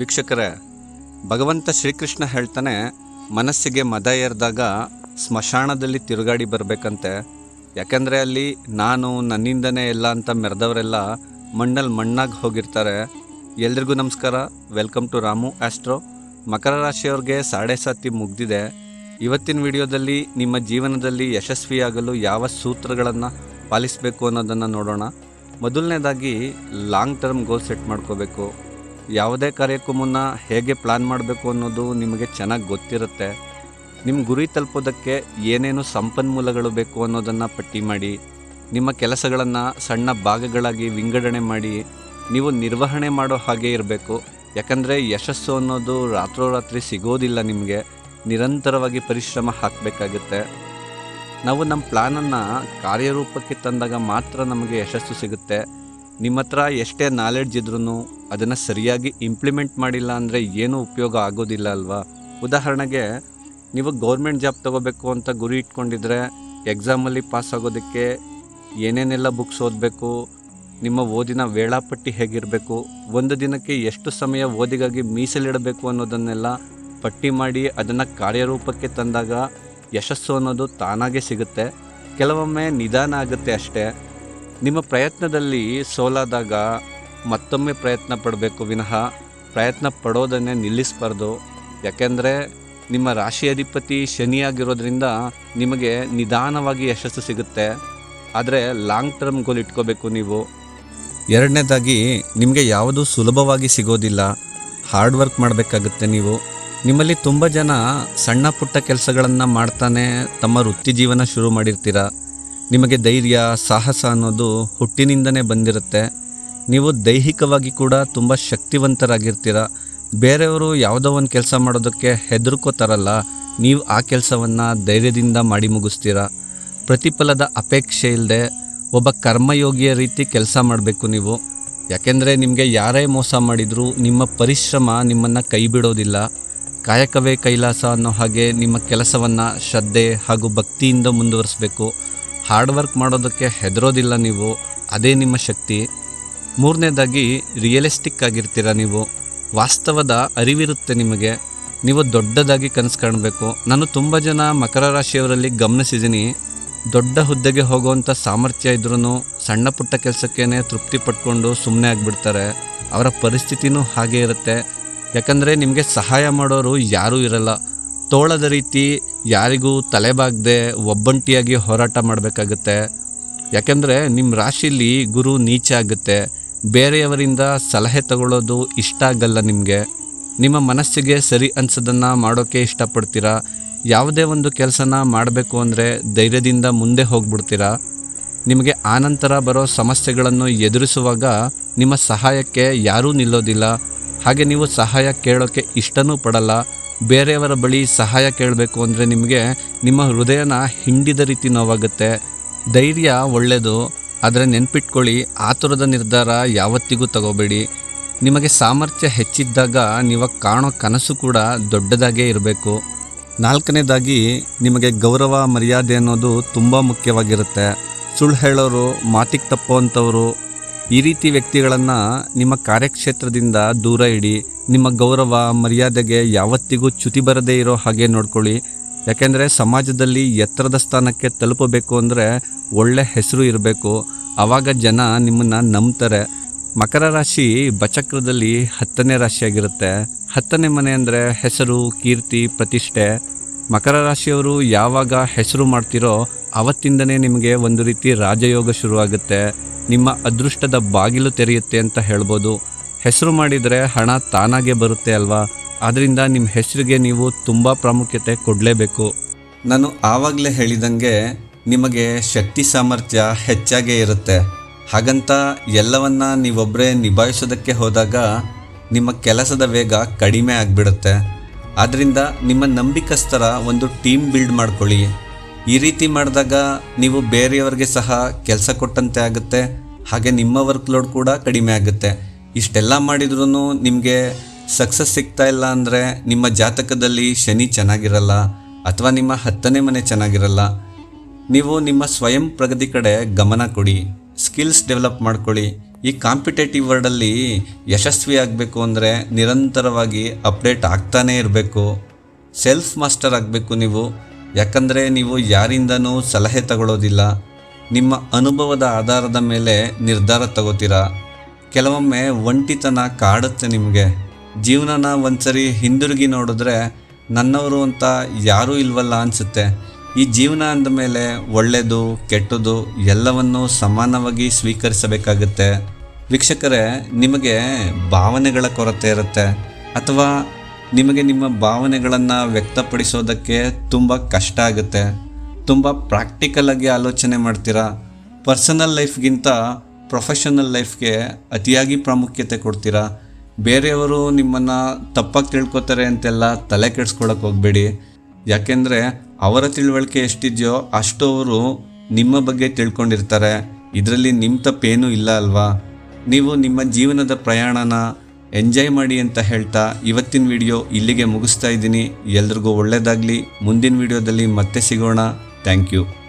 ವೀಕ್ಷಕರೇ, ಭಗವಂತ ಶ್ರೀಕೃಷ್ಣ ಹೇಳ್ತಾನೆ, ಮನಸ್ಸಿಗೆ ಮದ ಏರಿದಾಗ ಸ್ಮಶಾನದಲ್ಲಿ ತಿರುಗಾಡಿ ಬರಬೇಕಂತೆ. ಯಾಕೆಂದರೆ ಅಲ್ಲಿ ನಾನು ನನ್ನಿಂದನೇ ಎಲ್ಲ ಅಂತ ಮೆರೆದವರೆಲ್ಲ ಮಣ್ಣಲ್ಲಿ ಮಣ್ಣಾಗಿ ಹೋಗಿರ್ತಾರೆ. ಎಲ್ರಿಗೂ ನಮಸ್ಕಾರ. Welcome to Ramu astro. ಮಕರ ರಾಶಿಯವ್ರಿಗೆ ಸಾಡೆ ಸಾತಿ ಮುಗ್ದಿದೆ. ಇವತ್ತಿನ ವಿಡಿಯೋದಲ್ಲಿ ನಿಮ್ಮ ಜೀವನದಲ್ಲಿ ಯಶಸ್ವಿಯಾಗಲು ಯಾವ ಸೂತ್ರಗಳನ್ನು ಪಾಲಿಸಬೇಕು ಅನ್ನೋದನ್ನು ನೋಡೋಣ. ಮೊದಲನೇದಾಗಿ ಲಾಂಗ್ ಟರ್ಮ್ ಗೋಲ್ ಸೆಟ್ ಮಾಡ್ಕೋಬೇಕು. ಯಾವುದೇ ಕಾರ್ಯಕ್ಕೂ ಮುನ್ನ ಹೇಗೆ ಪ್ಲ್ಯಾನ್ ಮಾಡಬೇಕು ಅನ್ನೋದು ನಿಮಗೆ ಚೆನ್ನಾಗಿ ಗೊತ್ತಿರುತ್ತೆ. ನಿಮ್ಮ ಗುರಿ ತಲುಪೋದಕ್ಕೆ ಏನೇನು ಸಂಪನ್ಮೂಲಗಳು ಬೇಕು ಅನ್ನೋದನ್ನು ಪಟ್ಟಿ ಮಾಡಿ, ನಿಮ್ಮ ಕೆಲಸಗಳನ್ನು ಸಣ್ಣ ಭಾಗಗಳಾಗಿ ವಿಂಗಡಣೆ ಮಾಡಿ, ನೀವು ನಿರ್ವಹಣೆ ಮಾಡೋ ಹಾಗೆ ಇರಬೇಕು. ಯಾಕಂದರೆ ಯಶಸ್ಸು ಅನ್ನೋದು ರಾತ್ರೋರಾತ್ರಿ ಸಿಗೋದಿಲ್ಲ ನಿಮಗೆ. ನಿರಂತರವಾಗಿ ಪರಿಶ್ರಮ ಹಾಕಬೇಕಾಗುತ್ತೆ. ನಾವು ನಮ್ಮ ಪ್ಲ್ಯಾನನ್ನು ಕಾರ್ಯರೂಪಕ್ಕೆ ತಂದಾಗ ಮಾತ್ರ ನಮಗೆ ಯಶಸ್ಸು ಸಿಗುತ್ತೆ. ನಿಮ್ಮ ಹತ್ರ ಎಷ್ಟೇ ನಾಲೆಡ್ಜ್ ಇದ್ರೂ ಅದನ್ನು ಸರಿಯಾಗಿ ಇಂಪ್ಲಿಮೆಂಟ್ ಮಾಡಿಲ್ಲ ಅಂದರೆ ಏನೂ ಉಪಯೋಗ ಆಗೋದಿಲ್ಲ ಅಲ್ವಾ? ಉದಾಹರಣೆಗೆ, ನೀವು ಗೌರ್ಮೆಂಟ್ ಜಾಬ್ ತಗೋಬೇಕು ಅಂತ ಗುರಿ ಇಟ್ಕೊಂಡಿದ್ರೆ ಎಕ್ಸಾಮಲ್ಲಿ ಪಾಸ್ ಆಗೋದಕ್ಕೆ ಏನೇನೆಲ್ಲ ಬುಕ್ಸ್ ಓದಬೇಕು, ನಿಮ್ಮ ಓದಿನ ವೇಳಾಪಟ್ಟಿ ಹೇಗಿರಬೇಕು, ಒಂದು ದಿನಕ್ಕೆ ಎಷ್ಟು ಸಮಯ ಓದಿಗಾಗಿ ಮೀಸಲಿಡಬೇಕು ಅನ್ನೋದನ್ನೆಲ್ಲ ಪಟ್ಟಿ ಮಾಡಿ ಅದನ್ನು ಕಾರ್ಯರೂಪಕ್ಕೆ ತಂದಾಗ ಯಶಸ್ಸು ಅನ್ನೋದು ತಾನಾಗೇ ಸಿಗುತ್ತೆ. ಕೆಲವೊಮ್ಮೆ ನಿಧಾನ ಆಗುತ್ತೆ ಅಷ್ಟೇ. ನಿಮ್ಮ ಪ್ರಯತ್ನದಲ್ಲಿ ಸೋಲಾದಾಗ ಮತ್ತೊಮ್ಮೆ ಪ್ರಯತ್ನ ಪಡಬೇಕು ವಿನಃ ಪ್ರಯತ್ನ ಪಡೋದನ್ನೇ ನಿಲ್ಲಿಸಬಾರ್ದು. ಯಾಕೆಂದರೆ ನಿಮ್ಮ ರಾಶಿ ಅಧಿಪತಿ ಶನಿಯಾಗಿರೋದ್ರಿಂದ ನಿಮಗೆ ನಿಧಾನವಾಗಿ ಯಶಸ್ಸು ಸಿಗುತ್ತೆ. ಆದರೆ ಲಾಂಗ್ ಟರ್ಮ್ ಗೋಲ್ ಇಟ್ಕೋಬೇಕು ನೀವು. ಎರಡನೇದಾಗಿ ನಿಮಗೆ ಯಾವುದು ಸುಲಭವಾಗಿ ಸಿಗೋದಿಲ್ಲ. ಹಾರ್ಡ್ ವರ್ಕ್ ಮಾಡಬೇಕಾಗುತ್ತೆ ನೀವು. ನಿಮ್ಮಲ್ಲಿ ತುಂಬ ಜನ ಸಣ್ಣ ಪುಟ್ಟ ಕೆಲಸಗಳನ್ನು ಮಾಡ್ತಾನೆ ತಮ್ಮ ವೃತ್ತಿ ಜೀವನ ಶುರು ಮಾಡಿರ್ತೀರ. ನಿಮಗೆ ಧೈರ್ಯ, ಸಾಹಸ ಅನ್ನೋದು ಹುಟ್ಟಿನಿಂದನೇ ಬಂದಿರುತ್ತೆ. ನೀವು ದೈಹಿಕವಾಗಿ ಕೂಡ ತುಂಬ ಶಕ್ತಿವಂತರಾಗಿರ್ತೀರ. ಬೇರೆಯವರು ಯಾವುದೋ ಒಂದು ಕೆಲಸ ಮಾಡೋದಕ್ಕೆ ಹೆದರ್ಕೋತಾರಲ್ಲ, ನೀವು ಆ ಕೆಲಸವನ್ನು ಧೈರ್ಯದಿಂದ ಮಾಡಿ ಮುಗಿಸ್ತೀರ. ಪ್ರತಿಫಲದ ಅಪೇಕ್ಷೆ ಇಲ್ಲದೆ ಒಬ್ಬ ಕರ್ಮಯೋಗಿಯ ರೀತಿ ಕೆಲಸ ಮಾಡಬೇಕು ನೀವು. ಯಾಕೆಂದರೆ ನಿಮಗೆ ಯಾರೇ ಮೋಸ ಮಾಡಿದರೂ ನಿಮ್ಮ ಪರಿಶ್ರಮ ನಿಮ್ಮನ್ನು ಕೈ ಬಿಡೋದಿಲ್ಲ ಕಾಯಕವೇ ಕೈಲಾಸ ಅನ್ನೋ ಹಾಗೆ ನಿಮ್ಮ ಕೆಲಸವನ್ನು ಶ್ರದ್ಧೆ ಹಾಗೂ ಭಕ್ತಿಯಿಂದ ಮುಂದುವರಿಸಬೇಕು. ಹಾರ್ಡ್ ವರ್ಕ್ ಮಾಡೋದಕ್ಕೆ ಹೆದರೋದಿಲ್ಲ ನೀವು, ಅದೇ ನಿಮ್ಮ ಶಕ್ತಿ. ಮೂರನೇದಾಗಿ ರಿಯಲಿಸ್ಟಿಕ್ ಆಗಿರ್ತೀರ ನೀವು. ವಾಸ್ತವದ ಅರಿವಿರುತ್ತೆ ನಿಮಗೆ. ನೀವು ದೊಡ್ಡದಾಗಿ ಕನಸು ಕಾಣಬೇಕು. ನಾನು ತುಂಬ ಜನ ಮಕರ ರಾಶಿಯವರಲ್ಲಿ ಗಮನಿಸಿದ್ದೀನಿ. ದೊಡ್ಡ ಹುದ್ದೆಗೆ ಹೋಗುವಂಥ ಸಾಮರ್ಥ್ಯ ಇದ್ರೂ ಸಣ್ಣ ಪುಟ್ಟ ಕೆಲಸಕ್ಕೇ ತೃಪ್ತಿ ಪಟ್ಕೊಂಡು ಸುಮ್ಮನೆ ಆಗಿಬಿಡ್ತಾರೆ. ಅವರ ಪರಿಸ್ಥಿತಿನೂ ಹಾಗೇ ಇರುತ್ತೆ. ಯಾಕಂದರೆ ನಿಮಗೆ ಸಹಾಯ ಮಾಡೋರು ಯಾರೂ ಇರಲ್ಲ. ತೋಳದ ರೀತಿ ಯಾರಿಗೂ ತಲೆಬಾಗದೆ ಒಬ್ಬಂಟಿಯಾಗಿ ಹೋರಾಟ ಮಾಡಬೇಕಾಗತ್ತೆ. ಯಾಕೆಂದರೆ ನಿಮ್ಮ ರಾಶಿಲಿ ಗುರು ನೀಚ ಆಗುತ್ತೆ. ಬೇರೆಯವರಿಂದ ಸಲಹೆ ತಗೊಳ್ಳೋದು ಇಷ್ಟ ಆಗಲ್ಲ ನಿಮಗೆ. ನಿಮ್ಮ ಮನಸ್ಸಿಗೆ ಸರಿ ಅನ್ಸೋದನ್ನು ಮಾಡೋಕ್ಕೆ ಇಷ್ಟಪಡ್ತೀರಾ? ಯಾವುದೇ ಒಂದು ಕೆಲಸನ ಮಾಡಬೇಕು ಅಂದರೆ ಧೈರ್ಯದಿಂದ ಮುಂದೆ ಹೋಗ್ಬಿಡ್ತೀರಾ? ನಿಮಗೆ ಆನಂತರ ಬರೋ ಸಮಸ್ಯೆಗಳನ್ನು ಎದುರಿಸುವಾಗ ನಿಮ್ಮ ಸಹಾಯಕ್ಕೆ ಯಾರೂ ನಿಲ್ಲೋದಿಲ್ಲ. ಹಾಗೆ ನೀವು ಸಹಾಯ ಕೇಳೋಕ್ಕೆ ಇಷ್ಟನೂ ಪಡಲ್ಲ. ಬೇರೆಯವರ ಬಳಿ ಸಹಾಯ ಕೇಳಬೇಕು ಅಂದರೆ ನಿಮಗೆ ನಿಮ್ಮ ಹೃದಯನ ಹಿಂಡಿದ ರೀತಿ ನೋವಾಗುತ್ತೆ. ಧೈರ್ಯ ಒಳ್ಳೆಯದು ಆದರೆ ನೆನ್ಪಿಟ್ಕೊಳ್ಳಿ, ಆತುರದ ನಿರ್ಧಾರ ಯಾವತ್ತಿಗೂ ತಗೋಬೇಡಿ. ನಿಮಗೆ ಸಾಮರ್ಥ್ಯ ಹೆಚ್ಚಿದ್ದಾಗ ನೀವು ಕಾಣೋ ಕನಸು ಕೂಡ ದೊಡ್ಡದಾಗೇ ಇರಬೇಕು. ನಾಲ್ಕನೇದಾಗಿ, ನಿಮಗೆ ಗೌರವ, ಮರ್ಯಾದೆ ಅನ್ನೋದು ತುಂಬ ಮುಖ್ಯವಾಗಿರುತ್ತೆ. ಸುಳ್ಳು ಹೇಳೋರು, ಮಾತಿಗೆ ತಪ್ಪುವಂಥವರು, ಈ ರೀತಿ ವ್ಯಕ್ತಿಗಳನ್ನು ನಿಮ್ಮ ಕಾರ್ಯಕ್ಷೇತ್ರದಿಂದ ದೂರ ಇಡಿ. ನಿಮ್ಮ ಗೌರವ, ಮರ್ಯಾದೆಗೆ ಯಾವತ್ತಿಗೂ ಚ್ಯುತಿ ಬರದೇ ಇರೋ ಹಾಗೆ ನೋಡ್ಕೊಳ್ಳಿ. ಯಾಕೆಂದರೆ ಸಮಾಜದಲ್ಲಿ ಎತ್ತರದ ಸ್ಥಾನಕ್ಕೆ ತಲುಪಬೇಕು ಅಂದರೆ ಒಳ್ಳೆ ಹೆಸರು ಇರಬೇಕು. ಆವಾಗ ಜನ ನಿಮ್ಮನ್ನು ನಂಬ್ತಾರೆ. ಮಕರ ರಾಶಿ ಬಚಕ್ರದಲ್ಲಿ ಹತ್ತನೇ ರಾಶಿಯಾಗಿರುತ್ತೆ. ಹತ್ತನೇ ಮನೆ ಅಂದರೆ ಹೆಸರು, ಕೀರ್ತಿ, ಪ್ರತಿಷ್ಠೆ. ಮಕರ ರಾಶಿಯವರು ಯಾವಾಗ ಹೆಸರು ಮಾಡ್ತಿರೋ ಅವತ್ತಿಂದನೇ ನಿಮಗೆ ಒಂದು ರೀತಿ ರಾಜಯೋಗ ಶುರುವಾಗುತ್ತೆ. ನಿಮ್ಮ ಅದೃಷ್ಟದ ಬಾಗಿಲು ತೆರೆಯುತ್ತೆ ಅಂತ ಹೇಳ್ಬೋದು. ಹೆಸರು ಮಾಡಿದರೆ ಹಣ ತಾನಾಗೆ ಬರುತ್ತೆ ಅಲ್ವಾ? ಆದ್ದರಿಂದ ನಿಮ್ಮ ಹೆಸರಿಗೆ ನೀವು ತುಂಬ ಪ್ರಾಮುಖ್ಯತೆ ಕೊಡಲೇಬೇಕು. ನಾನು ಆವಾಗಲೇ ಹೇಳಿದಂಗೆ ನಿಮಗೆ ಶಕ್ತಿ ಸಾಮರ್ಥ್ಯ ಹೆಚ್ಚಾಗೇ ಇರುತ್ತೆ. ಹಾಗಂತ ಎಲ್ಲವನ್ನ ನೀವೊಬ್ಬರೇ ನಿಭಾಯಿಸೋದಕ್ಕೆ ಹೋದಾಗ ನಿಮ್ಮ ಕೆಲಸದ ವೇಗ ಕಡಿಮೆ ಆಗಿಬಿಡುತ್ತೆ. ಆದ್ದರಿಂದ ನಿಮ್ಮ ನಂಬಿಕಸ್ಥರ ಒಂದು ಟೀಮ್ ಬಿಲ್ಡ್ ಮಾಡ್ಕೊಳ್ಳಿ. ಈ ರೀತಿ ಮಾಡಿದಾಗ ನೀವು ಬೇರೆಯವರಿಗೆ ಸಹ ಕೆಲಸ ಕೊಟ್ಟಂತೆ ಆಗುತ್ತೆ. ಹಾಗೆ ನಿಮ್ಮ ವರ್ಕ್ ಲೋಡ್ ಕೂಡ ಕಡಿಮೆ ಆಗುತ್ತೆ. ಇಷ್ಟೆಲ್ಲ ಮಾಡಿದ್ರೂ ನಿಮಗೆ ಸಕ್ಸಸ್ ಸಿಗ್ತಾ ಇಲ್ಲ ಅಂದರೆ ನಿಮ್ಮ ಜಾತಕದಲ್ಲಿ ಶನಿ ಚೆನ್ನಾಗಿರಲ್ಲ ಅಥವಾ ನಿಮ್ಮ ಹತ್ತನೇ ಮನೆ ಚೆನ್ನಾಗಿರಲ್ಲ, ನೀವು ನಿಮ್ಮ ಸ್ವಯಂ ಪ್ರಗತಿ ಕಡೆ ಗಮನ ಕೊಡಿ ಸ್ಕಿಲ್ಸ್ ಡೆವಲಪ್ ಮಾಡ್ಕೊಳ್ಳಿ. ಈ ಕಾಂಪಿಟೇಟಿವ್ ವರ್ಲ್ಡಲ್ಲಿ ಯಶಸ್ವಿ ಆಗಬೇಕು ಅಂದರೆ ನಿರಂತರವಾಗಿ ಅಪ್ಡೇಟ್ ಆಗ್ತಾನೇ ಇರಬೇಕು. ಸೆಲ್ಫ್ ಮಾಸ್ಟರ್ ಆಗಬೇಕು ನೀವು. ಯಾಕಂದರೆ ನೀವು ಯಾರಿಂದನೂ ಸಲಹೆ ತಗೊಳ್ಳೋದಿಲ್ಲ ನಿಮ್ಮ ಅನುಭವದ ಆಧಾರದ ಮೇಲೆ ನಿರ್ಧಾರ ತಗೋತೀರಾ? ಕೆಲವೊಮ್ಮೆ ಒಂಟಿತನ ಕಾಡುತ್ತೆ ನಿಮಗೆ. ಜೀವನನ ಒಂದ್ಸರಿ ಹಿಂದಿರುಗಿ ನೋಡಿದ್ರೆ ನನ್ನವರು ಅಂತ ಯಾರೂ ಇಲ್ವಲ್ಲ ಅನಿಸುತ್ತೆ. ಈ ಜೀವನ ಅಂದಮೇಲೆ ಒಳ್ಳೆಯದು ಕೆಟ್ಟದು ಎಲ್ಲವನ್ನೂ ಸಮಾನವಾಗಿ ಸ್ವೀಕರಿಸಬೇಕಾಗುತ್ತೆ. ವೀಕ್ಷಕರೇ, ನಿಮಗೆ ಭಾವನೆಗಳ ಕೊರತೆ ಇರುತ್ತೆ. ಅಥವಾ ನಿಮಗೆ ನಿಮ್ಮ ಭಾವನೆಗಳನ್ನು ವ್ಯಕ್ತಪಡಿಸೋದಕ್ಕೆ ತುಂಬ ಕಷ್ಟ ಆಗುತ್ತೆ. ತುಂಬ ಪ್ರಾಕ್ಟಿಕಲಾಗಿ ಆಲೋಚನೆ ಮಾಡ್ತೀರಾ? ಪರ್ಸನಲ್ ಲೈಫ್ಗಿಂತ ಪ್ರೊಫೆಷನಲ್ ಲೈಫ್ಗೆ ಅತಿಯಾಗಿ ಪ್ರಾಮುಖ್ಯತೆ ಕೊಡ್ತೀರಾ? ಬೇರೆಯವರು ನಿಮ್ಮನ್ನು ತಪ್ಪಾಗಿ ತಿಳ್ಕೊತಾರೆ ಅಂತೆಲ್ಲ ತಲೆ ಕೆಡಿಸ್ಕೊಳಕ್ಕೆ ಹೋಗಬೇಡಿ. ಯಾಕೆಂದರೆ ಅವರ ತಿಳುವಳಿಕೆ ಎಷ್ಟಿದೆಯೋ ಅಷ್ಟು ಅವರು ನಿಮ್ಮ ಬಗ್ಗೆ ತಿಳ್ಕೊಂಡಿರ್ತಾರೆ. ಇದರಲ್ಲಿ ನಿಮ್ಮ ತಪ್ಪೇನೂ ಇಲ್ಲ ಅಲ್ವಾ? ನೀವು ನಿಮ್ಮ ಜೀವನದ ಪ್ರಯಾಣನ ಎಂಜಾಯ್ ಮಾಡಿ ಅಂತ ಹೇಳ್ತಾ ಇವತ್ತಿನ ವಿಡಿಯೋ ಇಲ್ಲಿಗೆ ಮುಗಿಸ್ತಾ ಇದ್ದೀನಿ. ಎಲ್ರಿಗೂ ಒಳ್ಳೆಯದಾಗಲಿ ಮುಂದಿನ ವಿಡಿಯೋದಲ್ಲಿ ಮತ್ತೆ ಸಿಗೋಣ. Thank you.